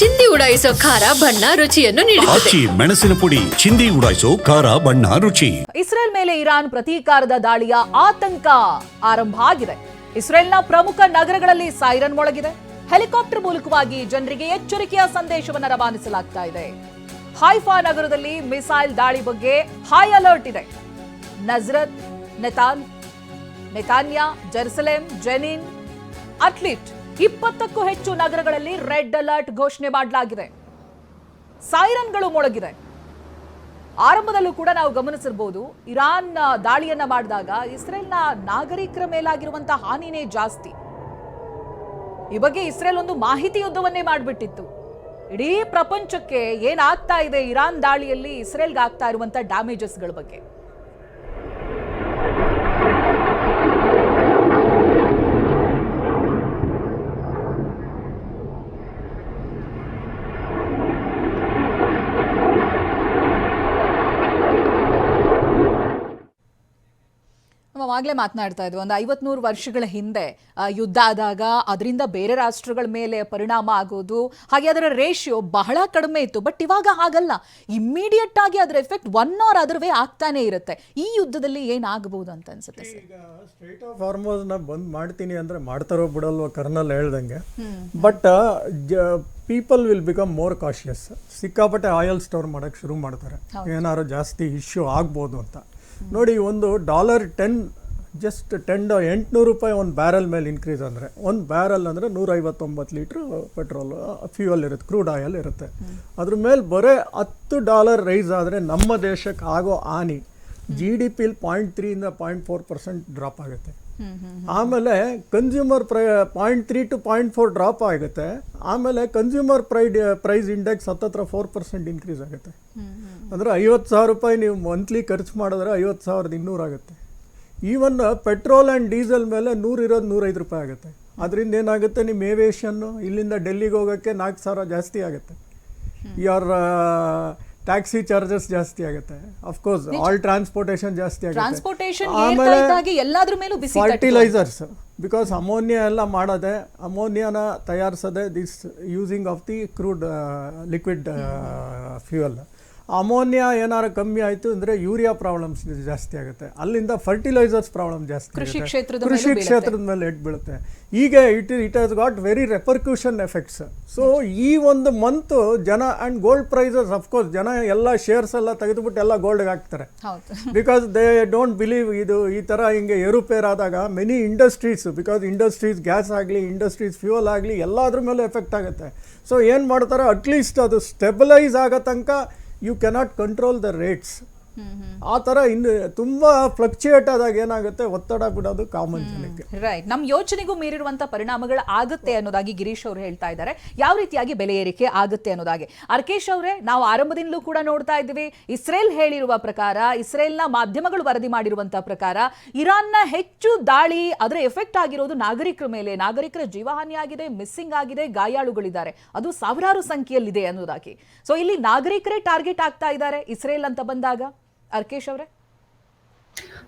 ಚಿಂದಿ ಉಡಾಯಿಸೋ ಖಾರ ಬಣ್ಣ ರುಚಿಯನ್ನು ನೀಡುತ್ತದೆ. ಆಚಿ ಮೆಣಸಿನ ಪುಡಿ ಚಿಂದಿ ಉಡಾಯಿಸೋ ಖಾರ ಬಣ್ಣ ರುಚಿ. ಇಸ್ರೇಲ್ ಮೇಲೆ ಇರಾನ್ ಪ್ರತೀಕಾರದ ದಾಳಿಯ ಆತಂಕ ಆರಂಭ ಆಗಿದೆ. ಇಸ್ರೇಲ್ನ ಪ್ರಮುಖ ನಗರಗಳಲ್ಲಿ ಸೈರನ್ ಮೊಳಗಿದೆ. ಹೆಲಿಕಾಪ್ಟರ್ ಮೂಲಕವಾಗಿ ಜನರಿಗೆ ಎಚ್ಚರಿಕೆಯ ಸಂದೇಶವನ್ನು ರವಾನಿಸಲಾಗ್ತಾ ಇದೆ. ಹೈಫಾ ನಗರದಲ್ಲಿ ಮಿಸೈಲ್ ದಾಳಿ ಬಗ್ಗೆ ಹೈ ಅಲರ್ಟ್ ಇದೆ. ನಜ್ರತ್ ನೆತಾನ್ ನೆತಾನ್ಯಾ ಜೆರುಸಲೇಮ್ ಜೆನಿನ್ ಅಟ್ಲಿಟ್ ಇಪ್ಪತ್ತಕ್ಕೂ ಹೆಚ್ಚು ನಗರಗಳಲ್ಲಿ ರೆಡ್ ಅಲರ್ಟ್ ಘೋಷಣೆ ಮಾಡಲಾಗಿದೆ. ಸೈರನ್ಗಳು ಮೊಳಗಿದೆ. ಆರಂಭದಲ್ಲೂ ಕೂಡ ನಾವು ಗಮನಿಸಿರ್ಬೋದು ಇರಾನ್ ದಾಳಿಯನ್ನ ಮಾಡಿದಾಗ ಇಸ್ರೇಲ್ನ ನಾಗರಿಕರ ಮೇಲಾಗಿರುವಂತಹ ಹಾನಿನೇ ಜಾಸ್ತಿ. ಈ ಬಗ್ಗೆ ಇಸ್ರೇಲ್ ಒಂದು ಮಾಹಿತಿ ಯುದ್ಧವನ್ನೇ ಮಾಡಿಬಿಟ್ಟಿತ್ತು. ಇಡೀ ಪ್ರಪಂಚಕ್ಕೆ ಏನಾಗ್ತಾ ಇದೆ ಇರಾನ್ ದಾಳಿಯಲ್ಲಿ ಇಸ್ರೇಲ್ಗೆ ಆಗ್ತಾ ಇರುವಂತಹ ಡ್ಯಾಮೇಜಸ್ಗಳ ಬಗ್ಗೆ. ನಾವು ಆಗ್ಲೇ ಮಾತನಾಡ್ತಾ ಇದ್ವಿ. ಒಂದು ಐವತ್ನೂರು ವರ್ಷಗಳ ಹಿಂದೆ ಯುದ್ಧ ಆದಾಗ ಅದರಿಂದ ಬೇರೆ ರಾಷ್ಟ್ರಗಳ ಮೇಲೆ ಪರಿಣಾಮ ಆಗೋದು ಹಾಗೆ ಅದರ ರೇಷಿಯೋ ಬಹಳ ಕಡಿಮೆ ಇತ್ತು. ಬಟ್ ಇವಾಗ ಹಾಗಲ್ಲ. ಇಮ್ಮಿಡಿಯೇಟ್ ಆಗಿ ಅದರ ಎಫೆಕ್ಟ್ ಒನ್ ಆರ್ ಅದರ ವೇ ಆಗ್ತಾನೆ ಇರುತ್ತೆ. ಈ ಯುದ್ಧದಲ್ಲಿ ಏನಾಗಬಹುದು ಅಂತ ಅನ್ಸುತ್ತೆ ಈಗ ಸ್ಟೇಟ್ ಆಫ್ ಹಾರ್ಮೋಸ್ನ ಬಂದ್ ಮಾಡ್ತೀನಿ ಅಂದ್ರೆ ಮಾಡ್ತಾರೋ ಬಿಡಲ್ವೋ ಕರ್ನಲ್ ಹೇಳ್ದಂಗೆ. But people will become more cautious ಸಿಕ್ಕಾಪಟ್ಟೆ ಆಯಿಲ್ ಸ್ಟೋರ್ ಮಾಡಕ್ ಶುರು ಮಾಡ್ತಾರೆ. ಏನಾದ್ರು ಜಾಸ್ತಿ ಇಶ್ಯೂ ಆಗ್ಬೋದು ಅಂತ. ನೋಡಿ, ಒಂದು ಡಾಲರ್ ಟೆನ್, ಜಸ್ಟ್ ಟೆನ್ ಎಂಟುನೂರು ರೂಪಾಯಿ ಒಂದು ಬ್ಯಾರಲ್ ಮೇಲೆ ಇನ್ಕ್ರೀಸ್ ಅಂದರೆ. ಒಂದು ಬ್ಯಾರಲ್ ಅಂದರೆ ನೂರೈವತ್ತೊಂಬತ್ತು ಲೀಟ್ರ್ ಪೆಟ್ರೋಲ್ ಫ್ಯೂಯಲ್ ಇರುತ್ತೆ ಕ್ರೂಡ್ ಆಯಿಲ್ ಇರುತ್ತೆ. ಅದ್ರ ಮೇಲೆ ಬರೀ ಹತ್ತು ಡಾಲರ್ ರೈಸ್ ಆದರೆ ನಮ್ಮ ದೇಶಕ್ಕೆ ಆಗೋ ಹಾನಿ ಜಿ ಡಿ ಪಿಲ್ ಪಾಯಿಂಟ್ ತ್ರೀಯಿಂದ ಪಾಯಿಂಟ್ ಫೋರ್ ಪರ್ಸೆಂಟ್ ಡ್ರಾಪ್ ಆಗುತ್ತೆ. ಆಮೇಲೆ consumer price point three to point four drop ಆಗುತ್ತೆ. ಆಮೇಲೆ ಕನ್ಸ್ಯೂಮರ್ ಪ್ರೈಡ್ ಪ್ರೈಸ್ ಇಂಡೆಕ್ಸ್ ಹತ್ತತ್ರ ಫೋರ್ ಪರ್ಸೆಂಟ್ ಇನ್ಕ್ರೀಸ್ ಆಗುತ್ತೆ. ಅಂದರೆ ಐವತ್ತು ಸಾವಿರ ರೂಪಾಯಿ ನೀವು ಮಂತ್ಲಿ ಖರ್ಚು ಮಾಡಿದ್ರೆ ಐವತ್ತು ಸಾವಿರದ ಇನ್ನೂರು ಆಗುತ್ತೆ. ಈವನ್ ಪೆಟ್ರೋಲ್ ಆ್ಯಂಡ್ ಡೀಸೆಲ್ ಮೇಲೆ ನೂರು ಇರೋದು ನೂರೈದು ರೂಪಾಯಿ ಆಗುತ್ತೆ. ಅದರಿಂದ ಏನಾಗುತ್ತೆ? ನಿಮ್ಮ ಏವಿಯೇಷನ್ನು ಇಲ್ಲಿಂದ ಡೆಲ್ಲಿಗೆ ಹೋಗೋಕ್ಕೆ ನಾಲ್ಕು ಸಾವಿರ ಜಾಸ್ತಿ ಆಗುತ್ತೆ. ಯಾರ ಟ್ಯಾಕ್ಸಿ ಚಾರ್ಜಸ್ ಜಾಸ್ತಿ ಆಗುತ್ತೆ. ಅಫ್ಕೋರ್ಸ್ ಆಲ್ ಟ್ರಾನ್ಸ್ಪೋರ್ಟೇಷನ್ ಜಾಸ್ತಿ ಆಗುತ್ತೆ. ಆಮೇಲೆ. ಫರ್ಟಿಲೈಸರ್ಸ್ ಬಿಕಾಸ್ ಅಮೋನಿಯಾ ಎಲ್ಲ ಮಾಡೋದೆ ಅಮೋನಿಯಾನ ತಯಾರಿಸೋದೆ this using of the crude liquid fuel ammonia ಏನಾರು ಕಮ್ಮಿ ಆಯಿತು ಅಂದರೆ ಯೂರಿಯಾ ಪ್ರಾಬ್ಲಮ್ಸ್ ಜಾಸ್ತಿ ಆಗುತ್ತೆ. ಅಲ್ಲಿಂದ ಫರ್ಟಿಲೈಸರ್ಸ್ ಪ್ರಾಬ್ಲಮ್ ಜಾಸ್ತಿ ಕೃಷಿ. ಕ್ಷೇತ್ರದ ಕೃಷಿ ಕ್ಷೇತ್ರದ ಮೇಲೆ ಎಡ್ ಬೀಳುತ್ತೆ. ಈಗ it it has got very repercussion effects so ಈ ಒಂದು ಮಂತ್ ಜನ ಆ್ಯಂಡ್ ಗೋಲ್ಡ್ ಪ್ರೈಸಸ್ ಅಫ್ಕೋರ್ಸ್ ಜನ ಎಲ್ಲ ಶೇರ್ಸ್ ಎಲ್ಲ ತೆಗೆದುಬಿಟ್ಟು ಎಲ್ಲ ಗೋಲ್ಡ್ಗೆ ಹಾಕ್ತಾರೆ. ಬಿಕಾಸ್ ದೇ ಡೋಂಟ್ ಬಿಲೀವ್ ಇದು ಈ ಥರ ಹಿಂಗೆ ಏರುಪೇರಾದಾಗ many industries because industries gas ಆಗಲಿ ಇಂಡಸ್ಟ್ರೀಸ್ ಫ್ಯೂಯಲ್ ಆಗಲಿ ಎಲ್ಲದ್ರ ಮೇಲೆ ಎಫೆಕ್ಟ್ ಆಗುತ್ತೆ. ಸೊ ಏನು ಮಾಡ್ತಾರೆ? ಅಟ್ಲೀಸ್ಟ್ ಅದು ಸ್ಟೆಬಿಲೈಸ್ ಆಗೋ ತನಕ you cannot control the rates. ಆ ತರ ಇನ್ನು ತುಂಬಾ ಫ್ಲಕ್ಚುಯೇಟ್ ಆದಾಗ ಏನಾಗುತ್ತೆ? ಒತ್ತಡ ಬಿಡೋದು ಕಾಮನ್ ಜನಕ್ಕೆ. ರೈಟ್ ನಮ್ಮ ಯೋಚನೆಗೂ ಮೀರಿರುವಂತ ಪರಿಣಾಮಗಳು ಆಗುತ್ತೆ ಅನ್ನೋದಾಗಿ ಗಿರೀಶ್ ಅವರು ಹೇಳ್ತಾ ಇದ್ದಾರೆ. ಯಾವ ರೀತಿಯಾಗಿ ಬೆಲೆ ಏರಿಕೆ ಆಗುತ್ತೆ ಅನ್ನೋದಾಗಿ? ಅರ್ಕೇಶ್ ಅವರೇ ನಾವು ಆರಂಭದಿಂದಲೂ ಕೂಡ ನೋಡ್ತಾ ಇದ್ದೀವಿ. ಇಸ್ರೇಲ್ ಹೇಳಿರುವ ಪ್ರಕಾರ ಇಸ್ರೇಲ್ನ ಮಾಧ್ಯಮಗಳು ವರದಿ ಮಾಡಿರುವಂತ ಪ್ರಕಾರ ಇರಾನ್ನ ಹೆಚ್ಚು ದಾಳಿ ಅದರ ಎಫೆಕ್ಟ್ ಆಗಿರೋದು ನಾಗರಿಕರ ಮೇಲೆ. ನಾಗರಿಕರ ಜೀವಹಾನಿ ಆಗಿದೆ ಮಿಸ್ಸಿಂಗ್ ಆಗಿದೆ ಗಾಯಾಳುಗಳಿದ್ದಾರೆ. ಅದು ಸಾವಿರಾರು ಸಂಖ್ಯೆಯಲ್ಲಿದೆ ಅನ್ನೋದಾಗಿ. ಸೊ ಇಲ್ಲಿ ನಾಗರಿಕರೇ ಟಾರ್ಗೆಟ್ ಆಗ್ತಾ ಇದ್ದಾರೆ ಇಸ್ರೇಲ್ ಅಂತ ಬಂದಾಗ. ಅರ್ಕೇಶ್ ಅವರೇ?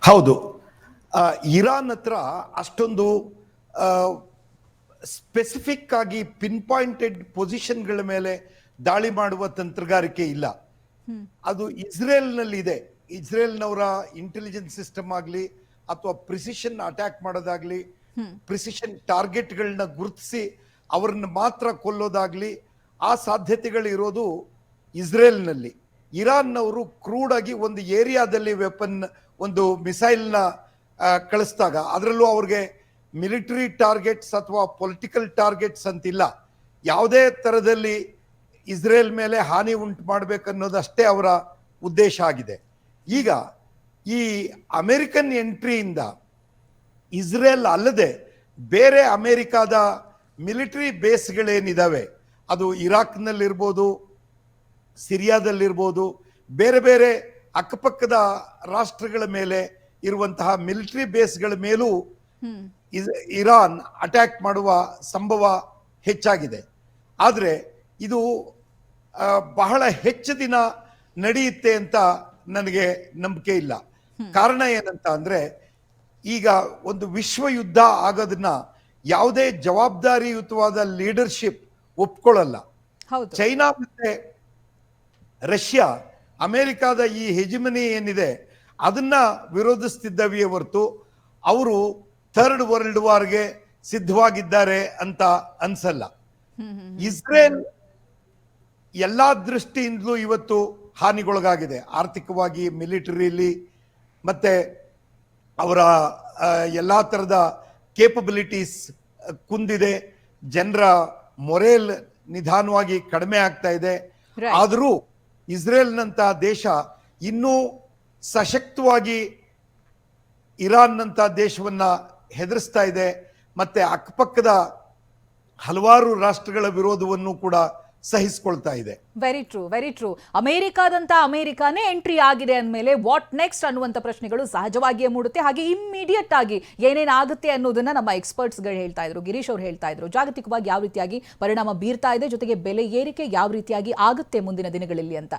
ಹೌದು. ಇರಾನ್ ಹತ್ರ ಅಷ್ಟೊಂದು ಸ್ಪೆಸಿಫಿಕ್ ಆಗಿ ಪಿನ್ ಪಾಯಿಂಟೆಡ್ ಪೊಸಿಷನ್ಗಳ ಮೇಲೆ ದಾಳಿ ಮಾಡುವ ತಂತ್ರಗಾರಿಕೆ ಇಲ್ಲ. ಅದು ಇಸ್ರೇಲ್ನಲ್ಲಿ ಇದೆ ಇಸ್ರೇಲ್ನವರ ಇಂಟೆಲಿಜೆನ್ಸ್ ಸಿಸ್ಟಮ್ ಆಗಲಿ ಅಥವಾ ಪ್ರಿಸಿಷನ್ ಅಟ್ಯಾಕ್ ಮಾಡೋದಾಗ್ಲಿ ಪ್ರಿಸಿಷನ್ ಟಾರ್ಗೆಟ್ಗಳನ್ನ ಗುರುತಿಸಿ ಅವರನ್ನು ಮಾತ್ರ ಕೊಲ್ಲೋದಾಗ್ಲಿ ಆ ಸಾಧ್ಯತೆಗಳು ಇರೋದು ಇಸ್ರೇಲ್ನಲ್ಲಿ. ಇರಾನ್ನವರು ಆಗಿ ಒಂದು ಏರಿಯಾದಲ್ಲಿ ವೆಪನ್ ಒಂದು ಮಿಸೈಲ್ನ ಕಳಿಸಿದಾಗ ಅದರಲ್ಲೂ ಅವ್ರಿಗೆ ಮಿಲಿಟರಿ ಟಾರ್ಗೆಟ್ಸ್ ಅಥವಾ ಪೊಲಿಟಿಕಲ್ ಟಾರ್ಗೆಟ್ಸ್ ಅಂತಿಲ್ಲ. ಯಾವುದೇ ಥರದಲ್ಲಿ ಇಸ್ರೇಲ್ ಮೇಲೆ ಹಾನಿ ಉಂಟು ಮಾಡಬೇಕನ್ನೋದಷ್ಟೇ ಅವರ ಉದ್ದೇಶ ಆಗಿದೆ. ಈಗ ಈ ಅಮೆರಿಕನ್ ಎಂಟ್ರಿಯಿಂದ ಇಸ್ರೇಲ್ ಅಲ್ಲದೆ ಬೇರೆ ಅಮೇರಿಕಾದ ಮಿಲಿಟರಿ ಬೇಸ್ಗಳೇನಿದಾವೆ ಅದು ಇರಾಕ್ನಲ್ಲಿರ್ಬೋದು ಸಿರಿಯಾದಲ್ಲಿರ್ಬೋದು ಬೇರೆ ಬೇರೆ ಅಕ್ಕಪಕ್ಕದ ರಾಷ್ಟ್ರಗಳ ಮೇಲೆ ಇರುವಂತಹ ಮಿಲಿಟರಿ ಬೇಸ್ಗಳ ಮೇಲೂ ಇರಾನ್ ಅಟ್ಯಾಕ್ ಮಾಡುವ ಸಂಭವ ಹೆಚ್ಚಾಗಿದೆ. ಆದರೆ ಇದು ಬಹಳ ಹೆಚ್ಚು ದಿನ ನಡೆಯುತ್ತೆ ಅಂತ ನನಗೆ ನಂಬಿಕೆ ಇಲ್ಲ. ಕಾರಣ ಏನಂತ ಅಂದ್ರೆ ಈಗ ಒಂದು ವಿಶ್ವ ಯುದ್ಧ ಆಗೋದನ್ನ ಯಾವುದೇ ಜವಾಬ್ದಾರಿಯುತವಾದ ಲೀಡರ್ಶಿಪ್ ಒಪ್ಕೊಳ್ಳಲ್ಲ. ಚೈನಾ ಮತ್ತೆ ರಷ್ಯಾ ಅಮೇರಿಕಾದ ಈ ಹೆಜಿಮನಿ ಏನಿದೆ ಅದನ್ನ ವಿರೋಧಿಸ್ತಿದ್ದವಿಯೇ ಹೊರತು ಅವರು ಥರ್ಡ್ ವರ್ಲ್ಡ್ ವಾರ್ಗೆ ಸಿದ್ಧವಾಗಿದ್ದಾರೆ ಅಂತ ಅನ್ಸಲ್ಲ. ಇಸ್ರೇಲ್ ಎಲ್ಲಾ ದೃಷ್ಟಿಯಿಂದಲೂ ಇವತ್ತು ಹಾನಿಗೊಳಗಾಗಿದೆ. ಆರ್ಥಿಕವಾಗಿ ಮಿಲಿಟರಿಲಿ ಮತ್ತೆ ಅವರ ಎಲ್ಲ ತರದ ಕೇಪಬಿಲಿಟೀಸ್ ಕುಂದಿದೆ. ಜನರ ಮೊರೇಲ್ ನಿಧಾನವಾಗಿ ಕಡಿಮೆ ಆಗ್ತಾ ಇದೆ. ಆದರೂ ಇಸ್ರೇಲ್ನಂತ ದೇಶ ಇನ್ನೂ ಸಶಕ್ತವಾಗಿ ಇರಾನ್ನಂತ ದೇಶವನ್ನು ಹೆದರಿಸ್ತಾ ಇದೆ. ಮತ್ತು ಅಕ್ಕಪಕ್ಕದ ಹಲವಾರು ರಾಷ್ಟ್ರಗಳ ವಿರೋಧವನ್ನು ಕೂಡ ಸಹಿಸಿಕೊಳ್ತಾ ಇದೆ. ವೆರಿ ಟ್ರೂ ವೆರಿ ಟ್ರೂ ಅಮೆರಿಕಾದಂತ ಅಮೆರಿಕಾನೇ ಎಂಟ್ರಿ ಆಗಿದೆ ಅಂದಮೇಲೆ ವಾಟ್ ನೆಕ್ಸ್ಟ್ ಅನ್ನುವಂಥ ಪ್ರಶ್ನೆಗಳು ಸಹಜವಾಗಿಯೇ ಮೂಡುತ್ತೆ. ಹಾಗೆ ಇಮ್ಮಿಡಿಯೇಟ್ ಆಗಿ ಏನೇನಾಗುತ್ತೆ ಅನ್ನೋದನ್ನ ನಮ್ಮ ಎಕ್ಸ್ಪರ್ಟ್ಸ್ಗಳು ಹೇಳ್ತಾ ಇದ್ರು, ಗಿರೀಶ್ ಅವರು ಹೇಳ್ತಾ ಇದ್ರು. ಜಾಗತಿಕವಾಗಿ ಯಾವ ರೀತಿಯಾಗಿ ಪರಿಣಾಮ ಬೀರ್ತಾ ಇದೆ, ಜೊತೆಗೆ ಬೆಲೆ ಏರಿಕೆ ಯಾವ ರೀತಿಯಾಗಿ ಆಗುತ್ತೆ ಮುಂದಿನ ದಿನಗಳಲ್ಲಿ ಅಂತ.